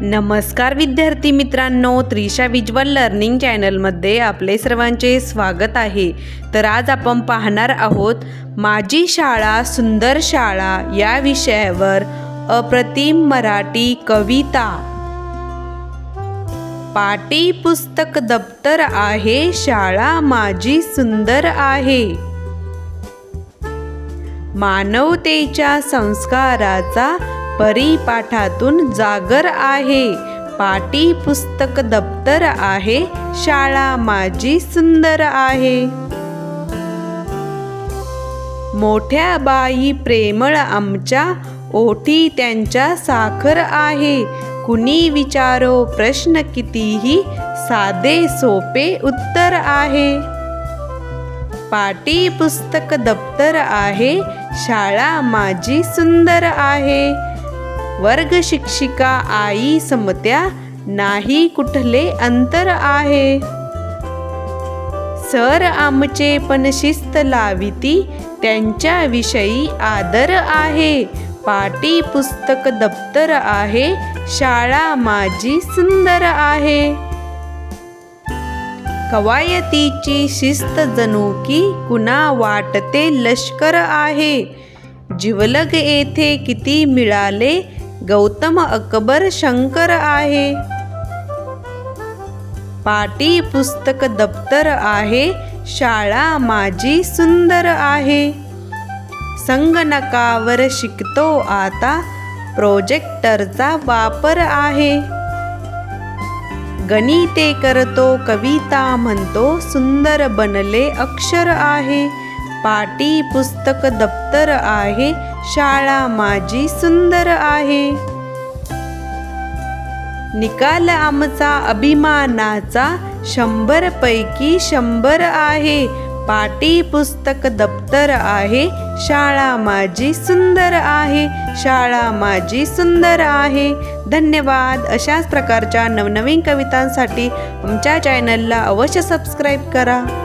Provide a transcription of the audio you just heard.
नमस्कार विद्यार्थी मित्रांनो त्रिशा विज्युअल लर्निंग चॅनलमध्ये आपले सर्वांचे स्वागत आहे. तर आज आपण पाहणार आहोत माझी शाळा सुंदर शाळा या विषयावर अप्रतिम मराठी कविता. पाटी पुस्तक दप्तर आहे शाळा माझी सुंदर आहे. मानवतेच्या संस्काराचा परिपाठातून जागर आहे. पाटी पुस्तक दप्तर आहे. शाळा माझी सुंदर आहे. मोठ्या बाई प्रेमळ आमच्या ओठी त्यांच्या साखर आहे. कुणी विचारो प्रश्न कितीही साधे सोपे उत्तर आहे. पाटी पुस्तक दप्तर आहे. शाळा माझी सुंदर आहे. वर्ग शिक्षिका आई समत्या नाही कुठले अंतर आहे? सर आमचे पण शिस्त लाविती त्यांच्याविषयी आदर आहे. पाटी पुस्तक दप्तर आहे शाळा माझी सुंदर आहे. कवायतीची शिस्त जणू की कुणा वाटते लष्कर आहे. जिवलग येथे किती मिळाले गौतम अकबर शंकर आहे. पाटी पुस्तक दप्तर आहे. शाळा माझी सुंदर आहे. संगणकावर शिकतो आता. प्रोजेक्टरचा वापर आहे. गणिते करतो कविता म्हणतो सुंदर बनले अक्षर आहे. पाटी पुस्तक दप्तर आहे शाळा माझी सुंदर आहे. निकाल आमचा अभिमानाचा शंभर पैकी शंभर आहे. पाटी पुस्तक दप्तर आहे शाळा माझी सुंदर आहे शाळा माझी सुंदर आहे. धन्यवाद अशाच प्रकारच्या नवनवीन कवितांसाठी आमच्या चॅनलला अवश्य सबस्क्राईब करा.